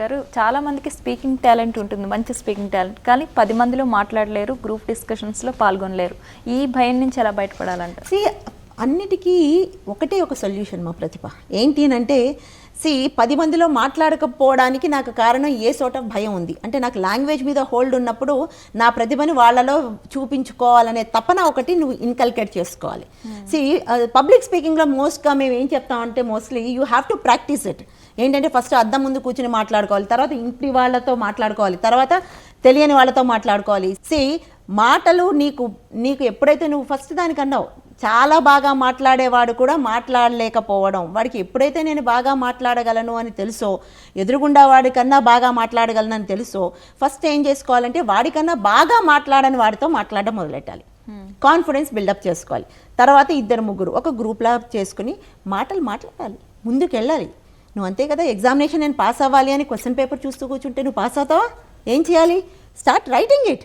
గారు చాలా మందికి స్పీకింగ్ టాలెంట్ ఉంటుంది మంచి స్పీకింగ్ టాలెంట్ కానీ పది మందిలో మాట్లాడలేరు గ్రూప్ డిస్కషన్స్లో పాల్గొనలేరు. ఈ భయం నుంచి ఎలా బయటపడాలంట? సి అన్నిటికీ ఒకటే ఒక సొల్యూషన్ మా ప్రతిభ. ఏంటి అని అంటే సి పది మందిలో మాట్లాడకపోవడానికి నాకు కారణం ఏ సోట భయం ఉంది. అంటే నాకు లాంగ్వేజ్ మీద హోల్డ్ ఉన్నప్పుడు నా ప్రతిభని వాళ్ళలో చూపించుకోవాలనే తపన ఒకటి నువ్వు ఇన్కల్కేట్ చేసుకోవాలి. సి పబ్లిక్ స్పీకింగ్లో మోస్ట్గా మేము ఏం చెప్తామంటే mostly you have to practise it ఏంటంటే ఫస్ట్ అద్దం ముందు కూర్చుని మాట్లాడుకోవాలి తర్వాత ఇంటి వాళ్ళతో మాట్లాడుకోవాలి తర్వాత తెలియని వాళ్ళతో మాట్లాడుకోవాలి. సి మాటలు నీకు నీకు ఎప్పుడైతే నువ్వు ఫస్ట్ దానికి అన్నావు చాలా బాగా మాట్లాడేవాడు కూడా మాట్లాడలేకపోవడం. వాడికి ఎప్పుడైతే నేను బాగా మాట్లాడగలను అని తెలుసో ఎదురుగుండా వాడికన్నా బాగా మాట్లాడగలను అని తెలుసో ఫస్ట్ ఏం చేసుకోవాలంటే వాడికన్నా బాగా మాట్లాడని వాడితో మాట్లాడడం మొదలెట్టాలి. కాన్ఫిడెన్స్ బిల్డప్ చేసుకోవాలి. తర్వాత ఇద్దరు ముగ్గురు ఒక గ్రూప్లా చేసుకుని మాటలు మాట్లాడాలి. ముందుకు వెళ్ళాలి నువ్వు అంతే కదా ఎగ్జామినేషన్ నేను పాస్ అవ్వాలి అని క్వశ్చన్ పేపర్ చూస్తూ కూర్చుంటే నువ్వు పాస్ అవుతావా? ఏం చేయాలి? స్టార్ట్ రైటింగ్ ఇట్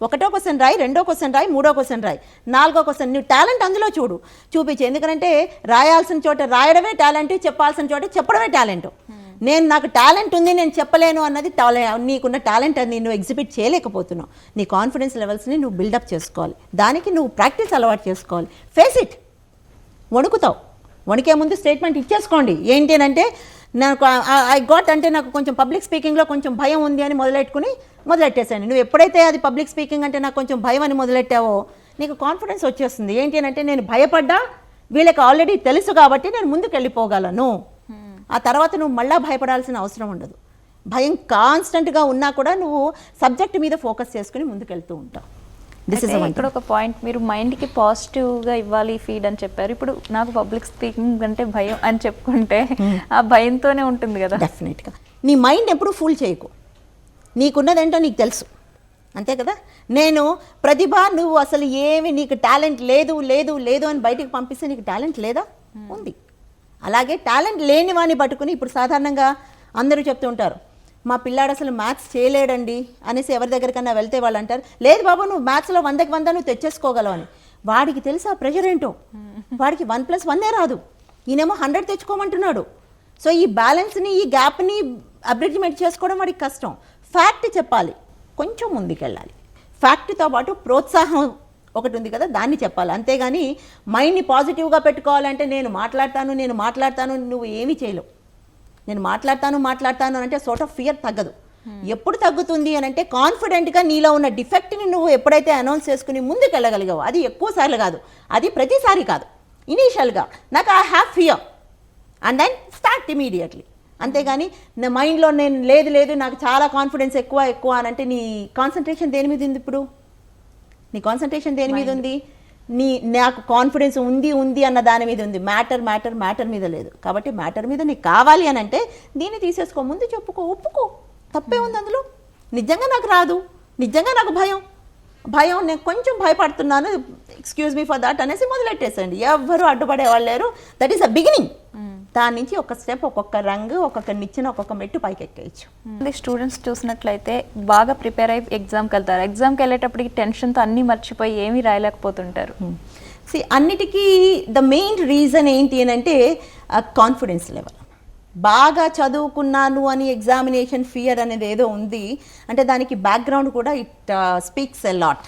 ఒకటో క్వశ్చన్ రాయి రెండో క్వశ్చన్ రాయి మూడో క్వశ్చన్ రాయి. నాలుగో క్వశ్చన్ నువ్వు టాలెంట్ అందులో చూడు. చూపించు. ఎందుకంటే రాయాల్సిన చోట రాయడమే టాలెంట్ చెప్పాల్సిన చోట చెప్పడమే టాలెంట్ నేను నాకు టాలెంట్ ఉంది నేను చెప్పలేను అన్నది టాలె నీకున్న టాలెంట్ అది నువ్వు ఎగ్జిబిట్ చేయలేకపోతున్నావు. నీ కాన్ఫిడెన్స్ లెవెల్స్ని నువ్వు బిల్డప్ చేసుకోవాలి. దానికి నువ్వు ప్రాక్టీస్ అలవాటు చేసుకోవాలి. ఫేస్ ఇట్ వణుకుతావు. వణికే ముందు స్టేట్మెంట్ ఇచ్చేసుకోండి. ఏంటి అని అంటే నాకు ఐ గాట్ అంటే నాకు కొంచెం పబ్లిక్ స్పీకింగ్లో కొంచెం భయం ఉంది అని మొదలెట్టుకుని మొదలెట్టేసాను నువ్వు ఎప్పుడైతే అది పబ్లిక్ స్పీకింగ్ అంటే నాకు కొంచెం భయం అని మొదలెట్టావో నీకు కాన్ఫిడెన్స్ వచ్చేస్తుంది. ఏంటి అని అంటే నేను భయపడ్డా వీళ్ళకి ఆల్రెడీ తెలుసు కాబట్టి నేను ముందుకు వెళ్ళిపోగలను ఆ తర్వాత నువ్వు మళ్ళా భయపడాల్సిన అవసరం ఉండదు. భయం కాన్స్టెంట్గా ఉన్నా కూడా నువ్వు సబ్జెక్ట్ మీద ఫోకస్ చేసుకుని ముందుకు వెళ్తూ ఉంటావు. దిస్ ఇస్ ఇక్కడ ఒక పాయింట్ మీరు మైండ్కి పాజిటివ్గా ఇవ్వాలి ఫీడ్ అని చెప్పారు. ఇప్పుడు నాకు పబ్లిక్ స్పీకింగ్ అంటే భయం అని చెప్పుకుంటే ఆ భయంతోనే ఉంటుంది కదా. డెఫినెట్గా నీ మైండ్ ఎప్పుడు ఫుల్ చేయకు. నీకున్నదేంటో నీకు తెలుసు. అంతే కదా? నేను ప్రతిభ నువ్వు అసలు ఏమి నీకు టాలెంట్ లేదు లేదు లేదు అని బయటికి పంపిస్తే నీకు టాలెంట్ లేదా? ఉంది. అలాగే టాలెంట్ లేని వాడిని పట్టుకుని ఇప్పుడు సాధారణంగా అందరూ చెప్తూ ఉంటారు. మా పిల్లాడు అసలు మ్యాథ్స్ చేయలేడండి అనేసి ఎవరి దగ్గరికన్నా వెళ్తే వాళ్ళు అంటారు లేదు బాబు నువ్వు మ్యాథ్స్లో వందకి వంద నువ్వు తెచ్చేసుకోగలవు అని. వాడికి తెలుసు ఆ ప్రెషర్ ఏంటో? వాడికి వన్ ప్లస్ వన్నే రాదు. ఈయనేమో హండ్రెడ్ తెచ్చుకోమంటున్నాడు. సో ఈ బ్యాలెన్స్ని ఈ గ్యాప్ని అబ్రిడ్జ్మెంట్ చేసుకోవడం వాడికి కష్టం. ఫ్యాక్ట్ చెప్పాలి. కొంచెం ముందుకెళ్ళాలి. ఫ్యాక్ట్తో పాటు ప్రోత్సాహం ఒకటి ఉంది కదా దాన్ని చెప్పాలి. అంతేగాని మైండ్ని పాజిటివ్గా పెట్టుకోవాలంటే నేను మాట్లాడతాను నేను మాట్లాడతాను నువ్వు ఏమీ చేయలేవు. నేను మాట్లాడతాను మాట్లాడతాను అంటే సోట్ ఆఫ్ ఫియర్ తగ్గదు. ఎప్పుడు తగ్గుతుంది అని అంటే కాన్ఫిడెంట్గా నీలో ఉన్న డిఫెక్ట్ని నువ్వు ఎప్పుడైతే అనౌన్స్ చేసుకుని ముందుకు వెళ్ళగలిగావో అది ఎక్కువ సార్లు కాదు. అది ప్రతిసారి కాదు. ఇనీషియల్గా నాకు I have fear and then start immediately అంతేగాని నా మైండ్లో నేను లేదు లేదు నాకు చాలా కాన్ఫిడెన్స్ ఎక్కువ ఎక్కువ అని అంటే నీ కాన్సన్ట్రేషన్ దేని మీద ఉంది ఇప్పుడు? నీ కాన్సన్ట్రేషన్ దేని మీద ఉంది? నీ నాకు కాన్ఫిడెన్స్ ఉంది ఉంది అన్న దాని మీద ఉంది. మ్యాటర్ మ్యాటర్ మ్యాటర్ మీద లేదు. కాబట్టి మ్యాటర్ మీద నీకు కావాలి అని అంటే దీన్ని తీసేసుకో ముందు చెప్పుకో ఒప్పుకో. తప్పే ఉంది అందులో. నిజంగా నాకు రాదు. నిజంగా నాకు భయం. భయం నేను కొంచెం భయపడుతున్నాను. ఎక్స్క్యూజ్ మీ ఫర్ దట్ అనేసి మొదలెట్టేసండి ఎవ్వరు అడ్డుపడే వాళ్ళు లేరు. దట్ ఈస్ అ బిగినింగ్ దాని నుంచి ఒక స్టెప్ ఒక్కొక్క రంగు ఒక్కొక్క నిచ్చిన ఒక్కొక్క మెట్టు పైకి ఎక్కేయచ్చు స్టూడెంట్స్ చూసినట్లయితే బాగా ప్రిపేర్ అయ్యి ఎగ్జామ్కి వెళ్తారు. ఎగ్జామ్కి వెళ్ళేటప్పటికి టెన్షన్తో అన్నీ మర్చిపోయి ఏమీ రాయలేకపోతుంటారు. సి అన్నిటికీ ద మెయిన్ రీజన్ ఏంటి అని అంటే కాన్ఫిడెన్స్ లెవెల్ బాగా చదువుకున్నాను అని ఎగ్జామినేషన్ ఫియర్ అనేది ఏదో ఉంది. అంటే దానికి బ్యాక్గ్రౌండ్ కూడా ఇట్ స్పీక్స్ ఎ లాట్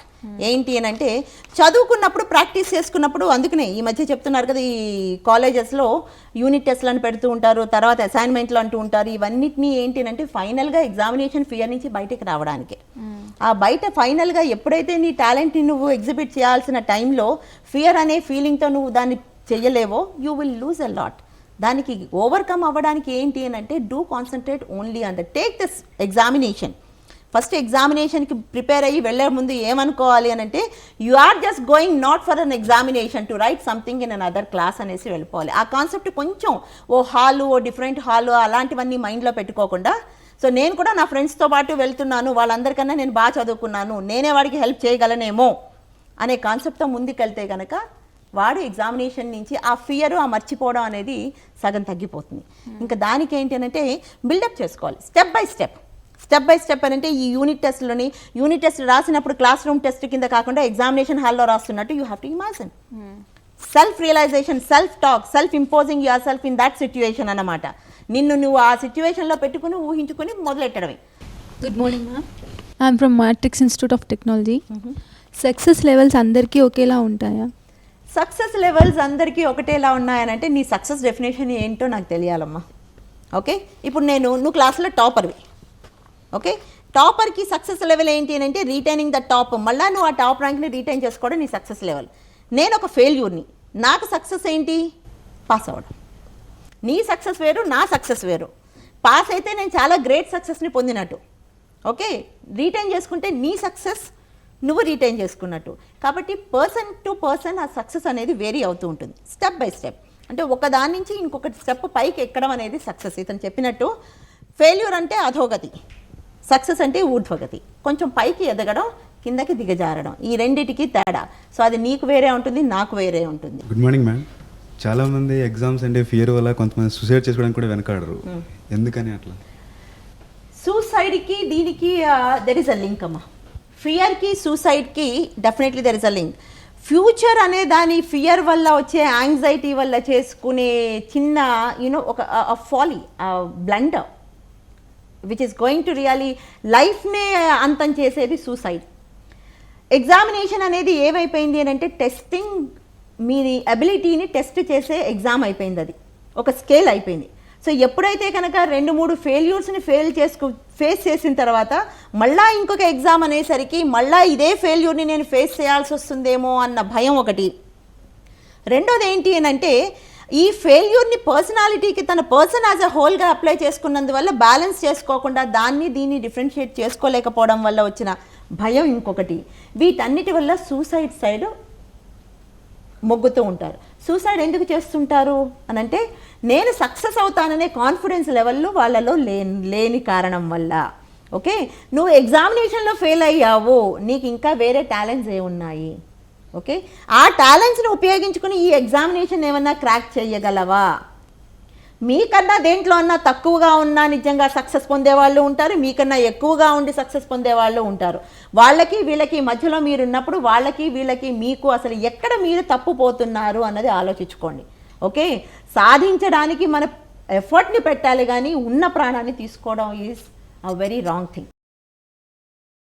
ఏంటి అని అంటే చదువుకున్నప్పుడు ప్రాక్టీస్ చేసుకున్నప్పుడు అందుకనే ఈ మధ్య చెప్తున్నారు కదా ఈ కాలేజెస్లో యూనిట్ టెస్ట్లు అని పెడుతూ ఉంటారు తర్వాత అసైన్మెంట్లు అంటూ ఉంటారు ఇవన్నిటిని ఏంటి అని అంటే ఫైనల్గా ఎగ్జామినేషన్ ఫియర్ నుంచి బయటికి రావడానికి. ఆ బయట ఫైనల్గా ఎప్పుడైతే నీ టాలెంట్ని నువ్వు ఎగ్జిబిట్ చేయాల్సిన టైంలో ఫియర్ అనే ఫీలింగ్తో నువ్వు దాన్ని చెయ్యలేవో you will lose a lot. దానికి ఓవర్కమ్ అవ్వడానికి ఏంటి అని అంటే do concentrate only on the take this examination. First ఎగ్జామినేషన్కి prepare అయ్యి వెళ్ళే ముందు ఏమనుకోవాలి అని అంటే you are just going not for an examination to write something in an other class అనేసి వెళ్ళిపోవాలి. ఆ కాన్సెప్ట్ కొంచెం ఓ హాలు ఓ డిఫరెంట్ హాలు అలాంటివన్నీ మైండ్లో పెట్టుకోకుండా సో నేను కూడా నా ఫ్రెండ్స్తో పాటు వెళ్తున్నాను వాళ్ళందరికన్నా నేను బాగా చదువుకున్నాను నేనే వాడికి హెల్ప్ చేయగలనేమో అనే కాన్సెప్ట్తో ముందుకెళ్తే కనుక వాడు ఎగ్జామినేషన్ నుంచి ఆ ఫియర్ ఆ మర్చిపోవడం అనేది సగం తగ్గిపోతుంది. ఇంకా దానికి ఏంటి అంటే బిల్డప్ చేసుకోవాలి. Step by step. Step by step అని అంటే ఈ యూనిట్ టెస్ట్లోని యూనిట్ టెస్ట్ రాసినప్పుడు క్లాస్ రూమ్ టెస్ట్ కింద కాకుండా ఎగ్జామినేషన్ హాల్లో రాస్తున్నట్టు you have to imagine self realisation self talk self imposing yourself in that situation అన్నమాట. నిన్ను నువ్వు ఆ సిచ్యువేషన్లో పెట్టుకుని ఊహించుకుని మొదలెట్టడమే. Good morning ma'am I'm from Matrix institute of technology success levels అందరికీ ఒకేలా ఉంటాయా? సక్సెస్ లెవెల్స్ అందరికీ ఒకటేలా ఉన్నాయనంటే నీ సక్సెస్ డెఫినేషన్ ఏంటో నాకు తెలియాలమ్మా. ఓకే ఇప్పుడు నేను నువ్వు క్లాస్లో టాపర్వి ఓకే? టాపర్కి సక్సెస్ లెవెల్ ఏంటి అని అంటే రీటైనింగ్ ద టాప్. మళ్ళీ నువ్వు ఆ టాప్ ర్యాంక్ని రీటైన్ చేసుకోవడం నీ సక్సెస్ లెవెల్. నేను ఒక ఫెయిల్యూర్ని. నాకు సక్సెస్ ఏంటి? పాస్ అవ్వడం. నీ సక్సెస్ వేరు నా సక్సెస్ వేరు. పాస్ అయితే నేను చాలా గ్రేట్ సక్సెస్ని పొందినట్టు. ఓకే? రీటైన్ చేసుకుంటే నీ సక్సెస్ నువ్వు రీటైన్ చేసుకున్నట్టు. కాబట్టి పర్సన్ టు పర్సన్ ఆ సక్సెస్ అనేది వేరీ అవుతూ ఉంటుంది. Step by step. అంటే ఒకదాని నుంచి ఇంకొకటి స్టెప్ పైకి ఎక్కడం అనేది సక్సెస్. ఇతను చెప్పినట్టు ఫెయిల్యూర్ అంటే అధోగతి. సక్సెస్ అంటే ఊర్ధ్వగతి. కొంచెం పైకి ఎదగడం కిందకి దిగజారడం. ఈ రెండిటికి తేడా. సో అది నీకు వేరే ఉంటుంది నాకు వేరే ఉంటుంది. గుడ్ మార్నింగ్ మ్యామ్ చాలా మంది ఎగ్జామ్స్ అంటే ఫియర్ వల్ల కొంతమంది సూసైడ్ చేసుకోవడానికి కూడా వెనకాడరు. ఎందుకని అట్లా? సూసైడ్కి దీనికి దెర్ ఇస్ అ లింక్ అమ్మా. ఫియర్కి సూసైడ్కి definitely there is a link future అనే దాని ఫియర్ వల్ల వచ్చే యాంగ్జైటీ వల్ల చేసుకునే చిన్న యూనో ఒక folly blunder which is going to really లైఫ్నే అంతం చేసేది సూసైడ్ ఎగ్జామినేషన్ అనేది ఏమైపోయింది అని అంటే టెస్టింగ్ మీ అబిలిటీని టెస్ట్ చేసే ఎగ్జామ్ అయిపోయింది అది. ఒక స్కేల్ అయిపోయింది. సో ఎప్పుడైతే కనుక రెండు మూడు ఫెయిల్యూర్స్ని ఫెయిల్ చేసుకు ఫేస్ చేసిన తర్వాత మళ్ళా ఇంకొక ఎగ్జామ్ అనేసరికి మళ్ళా ఇదే ఫెయిల్యూర్ని నేను ఫేస్ చేయాల్సి వస్తుందేమో అన్న భయం ఒకటి. రెండోది ఏంటి అని అంటే ఈ ఫెయిల్యూర్ని పర్సనాలిటీకి తన పర్సన్ యాజ్ అ హోల్గా అప్లై చేసుకున్నందువల్ల బ్యాలెన్స్ చేసుకోకుండా దాన్ని దీన్ని డిఫరెన్షియేట్ చేసుకోలేకపోవడం వల్ల వచ్చిన భయం ఇంకొకటి. వీటన్నిటి వల్ల సూసైడ్ సైడ్ మొగ్గుతూ ఉంటారు. సూసైడ్ ఎందుకు చేస్తుంటారు? అని అంటే నేను సక్సెస్ అవుతాననే కాన్ఫిడెన్స్ లెవెల్లో వాళ్ళలో లేని లేని కారణం వల్ల. ఓకే? నువ్వు ఎగ్జామినేషన్లో ఫెయిల్ అయ్యావు. నీకు ఇంకా వేరే టాలెంట్స్ ఏ ఉన్నాయి? ఓకే? ఆ టాలెంట్స్ని ఉపయోగించుకుని ఈ ఎగ్జామినేషన్ ఏమన్నా క్రాక్ చేయగలవా? మీకన్నా దేంట్లో అన్నా తక్కువగా ఉన్నా నిజంగా సక్సెస్ పొందేవాళ్ళు ఉంటారు మీకన్నా ఎక్కువగా ఉండి సక్సెస్ పొందేవాళ్ళు ఉంటారు. వాళ్ళకి వీళ్ళకి మధ్యలో మీరు ఉన్నప్పుడు వాళ్ళకి వీళ్ళకి మీకు అసలు ఎక్కడ మీరు తప్పు పోతున్నారు అన్నది ఆలోచించుకోండి. ఓకే? సాధించడానికి మన ఎఫర్ట్ని పెట్టాలి కానీ ఉన్న ప్రాణాన్ని తీసుకోవడం is a very wrong thing